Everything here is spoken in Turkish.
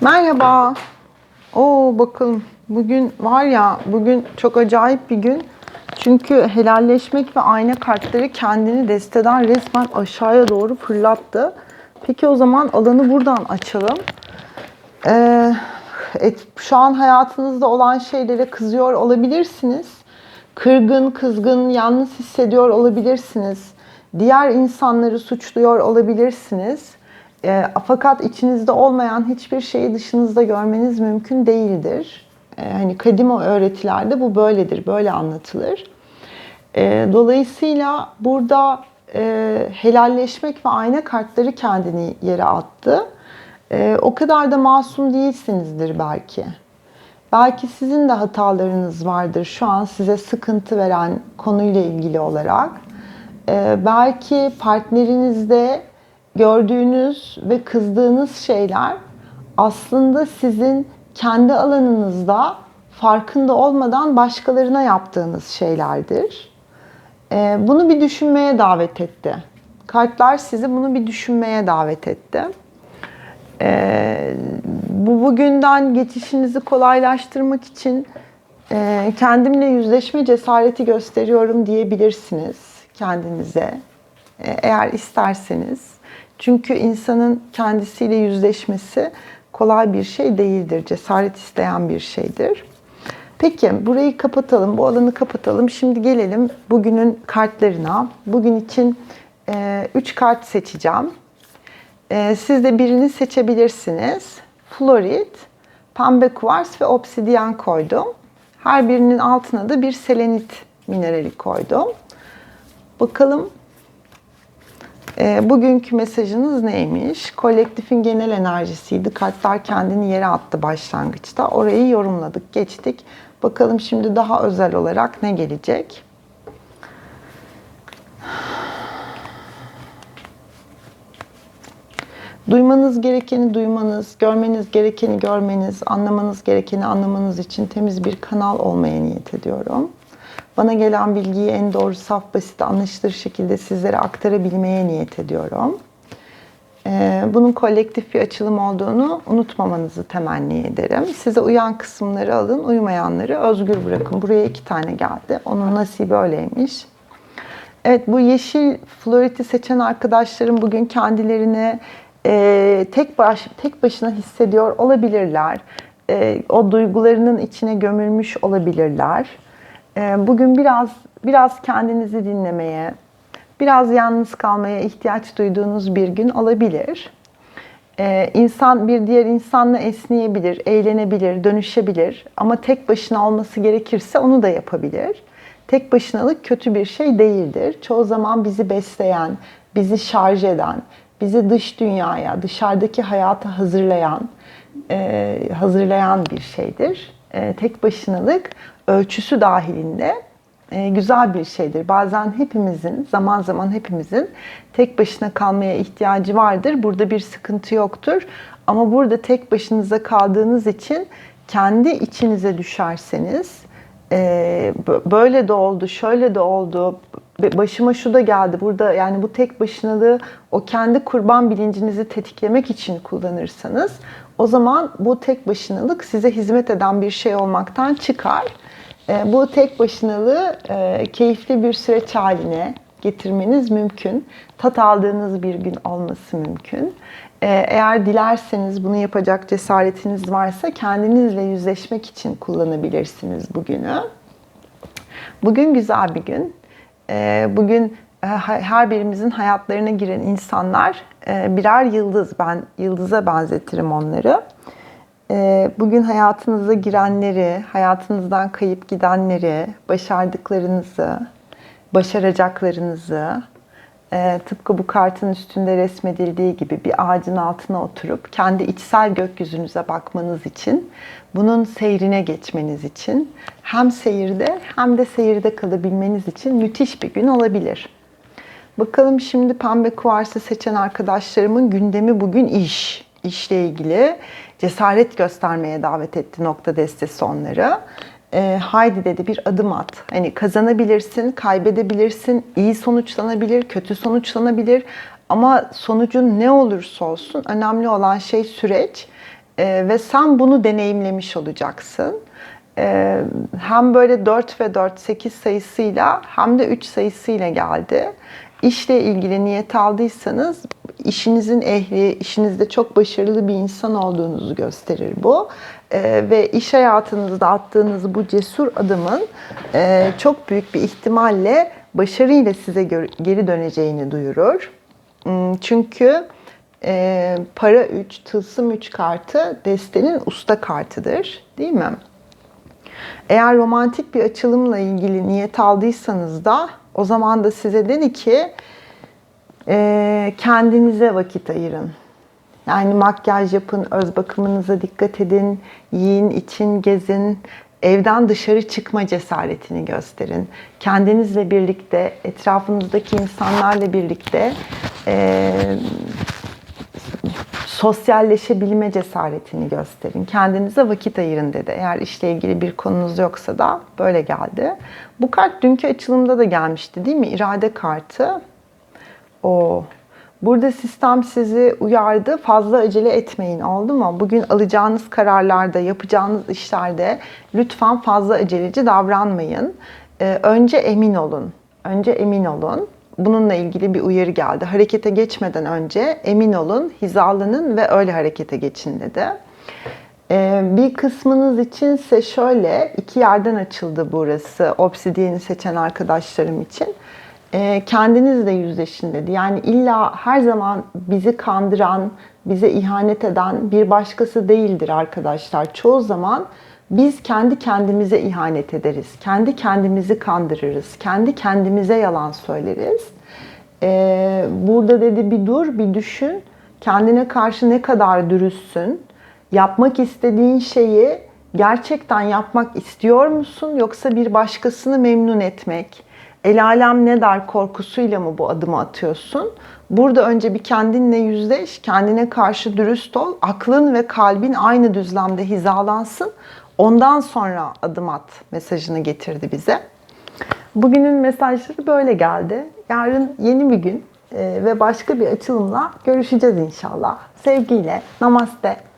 Merhaba. Oo bakalım bugün var ya bugün çok acayip bir gün. Çünkü helalleşmek ve ayna kartları kendini desteden resmen aşağıya doğru fırlattı. Peki o zaman alanı buradan açalım. Ee, et- şu an hayatınızda olan şeylere kızıyor olabilirsiniz. Kırgın, kızgın, yalnız hissediyor olabilirsiniz. Diğer insanları suçluyor olabilirsiniz. Ee, fakat içinizde olmayan hiçbir şeyi dışınızda görmeniz mümkün değildir. Ee, hani kadim o öğretilerde bu böyledir, böyle anlatılır. Ee, dolayısıyla burada e, helalleşmek ve ayna kartları kendini yere attı. Ee, o kadar da masum değilsinizdir belki. Belki sizin de hatalarınız vardır şu an size sıkıntı veren konuyla ilgili olarak. Ee, belki partnerinizde gördüğünüz ve kızdığınız şeyler aslında sizin kendi alanınızda farkında olmadan başkalarına yaptığınız şeylerdir. Ee, bunu bir düşünmeye davet etti. Kartlar sizi bunu bir düşünmeye davet etti. Ee, bu bugünden geçişinizi kolaylaştırmak için e, kendimle yüzleşme cesareti gösteriyorum diyebilirsiniz kendinize. E, eğer isterseniz. Çünkü insanın kendisiyle yüzleşmesi kolay bir şey değildir. Cesaret isteyen bir şeydir. Peki burayı kapatalım, bu alanı kapatalım. Şimdi gelelim bugünün kartlarına. Bugün için 3 kart seçeceğim. Ee, siz de birini seçebilirsiniz. Florit, pembe kuvars ve obsidyen koydum. Her birinin altına da bir selenit minerali koydum. Bakalım e, bugünkü mesajınız neymiş? Kolektifin genel enerjisiydi. Kartlar kendini yere attı başlangıçta. Orayı yorumladık, geçtik. Bakalım şimdi daha özel olarak ne gelecek? Duymanız gerekeni duymanız, görmeniz gerekeni görmeniz, anlamanız gerekeni anlamanız için temiz bir kanal olmaya niyet ediyorum. Bana gelen bilgiyi en doğru, saf, basit, anlaşılır şekilde sizlere aktarabilmeye niyet ediyorum. Ee, Bunun kolektif bir açılım olduğunu unutmamanızı temenni ederim. Size uyan kısımları alın, uymayanları özgür bırakın. Buraya iki tane geldi. Onun nasibi öyleymiş. Evet bu yeşil floriti seçen arkadaşlarım bugün kendilerini e, tek baş tek başına hissediyor olabilirler. E, o duygularının içine gömülmüş olabilirler. E, bugün biraz biraz kendinizi dinlemeye, biraz yalnız kalmaya ihtiyaç duyduğunuz bir gün olabilir. Ee, insan bir diğer insanla esneyebilir, eğlenebilir, dönüşebilir ama tek başına olması gerekirse onu da yapabilir. Tek başınalık kötü bir şey değildir. Çoğu zaman bizi besleyen, bizi şarj eden, bizi dış dünyaya, dışarıdaki hayata hazırlayan, e, hazırlayan bir şeydir. E, tek başınalık ölçüsü dahilinde e, güzel bir şeydir. Bazen hepimizin, zaman zaman hepimizin tek başına kalmaya ihtiyacı vardır. Burada bir sıkıntı yoktur. Ama burada tek başınıza kaldığınız için kendi içinize düşerseniz, e, bö- böyle de oldu, şöyle de oldu, başıma şu da geldi. Burada yani bu tek başınalığı o kendi kurban bilincinizi tetiklemek için kullanırsanız o zaman bu tek başınalık size hizmet eden bir şey olmaktan çıkar. E, Bu tek başınalığı e, keyifli bir süreç haline getirmeniz mümkün. Tat aldığınız bir gün olması mümkün. E, Eğer dilerseniz bunu yapacak cesaretiniz varsa kendinizle yüzleşmek için kullanabilirsiniz bugünü. Bugün güzel bir gün. Ee, Bugün e, her birimizin hayatlarına giren insanlar e, birer yıldız. Ben yıldıza benzetirim onları. Ee, Bugün hayatınıza girenleri, hayatınızdan kayıp gidenleri, başardıklarınızı, başaracaklarınızı, e, tıpkı bu kartın üstünde resmedildiği gibi bir ağacın altına oturup kendi içsel gökyüzünüze bakmanız için, bunun seyrine geçmeniz için, hem seyirde hem de seyirde kalabilmeniz için müthiş bir gün olabilir. Bakalım şimdi pembe kuvarsı seçen arkadaşlarımın gündemi bugün iş. İşle ilgili cesaret göstermeye davet etti nokta destesi onları. E, haydi dedi bir adım at. Hani kazanabilirsin, kaybedebilirsin, iyi sonuçlanabilir, kötü sonuçlanabilir. Ama sonucun ne olursa olsun önemli olan şey süreç. Ee, ve sen bunu deneyimlemiş olacaksın. Ee, hem böyle 4 ve 4, 8 sayısıyla hem de 3 sayısıyla geldi. İşle ilgili niyet aldıysanız işinizin ehli, işinizde çok başarılı bir insan olduğunuzu gösterir bu. Ee, ve iş hayatınızda attığınız bu cesur adımın e, çok büyük bir ihtimalle başarıyla size geri döneceğini duyurur. Hmm, Çünkü e, para 3, tılsım 3 kartı destenin usta kartıdır. Değil mi? Eğer romantik bir açılımla ilgili niyet aldıysanız da o zaman da size dedi ki e, kendinize vakit ayırın. Yani makyaj yapın, öz bakımınıza dikkat edin, yiyin, için, gezin, evden dışarı çıkma cesaretini gösterin. Kendinizle birlikte, etrafınızdaki insanlarla birlikte e, sosyalleşebilme cesaretini gösterin. Kendinize vakit ayırın dedi. Eğer işle ilgili bir konunuz yoksa da böyle geldi. Bu kart dünkü açılımda da gelmişti değil mi? İrade kartı. O. Burada sistem sizi uyardı. Fazla acele etmeyin oldu mu? Bugün alacağınız kararlarda, yapacağınız işlerde lütfen fazla aceleci davranmayın. Ee, önce emin olun. Önce emin olun. Bununla ilgili bir uyarı geldi. Harekete geçmeden önce emin olun, hizalanın ve öyle harekete geçin dedi. Ee, bir kısmınız içinse şöyle, iki yerden açıldı burası. Obsidian'i seçen arkadaşlarım için. Ee, kendinizle yüzleşin dedi. Yani illa her zaman bizi kandıran, bize ihanet eden bir başkası değildir arkadaşlar. Çoğu zaman biz kendi kendimize ihanet ederiz. Kendi kendimizi kandırırız. Kendi kendimize yalan söyleriz. Ee, burada dedi bir dur, bir düşün. Kendine karşı ne kadar dürüstsün? Yapmak istediğin şeyi gerçekten yapmak istiyor musun? Yoksa bir başkasını memnun etmek, el alem ne der korkusuyla mı bu adımı atıyorsun? Burada önce bir kendinle yüzleş, kendine karşı dürüst ol. Aklın ve kalbin aynı düzlemde hizalansın. Ondan sonra adım at mesajını getirdi bize. Bugünün mesajları böyle geldi. Yarın yeni bir gün e, ve başka bir açılımla görüşeceğiz inşallah. Sevgiyle, namaste.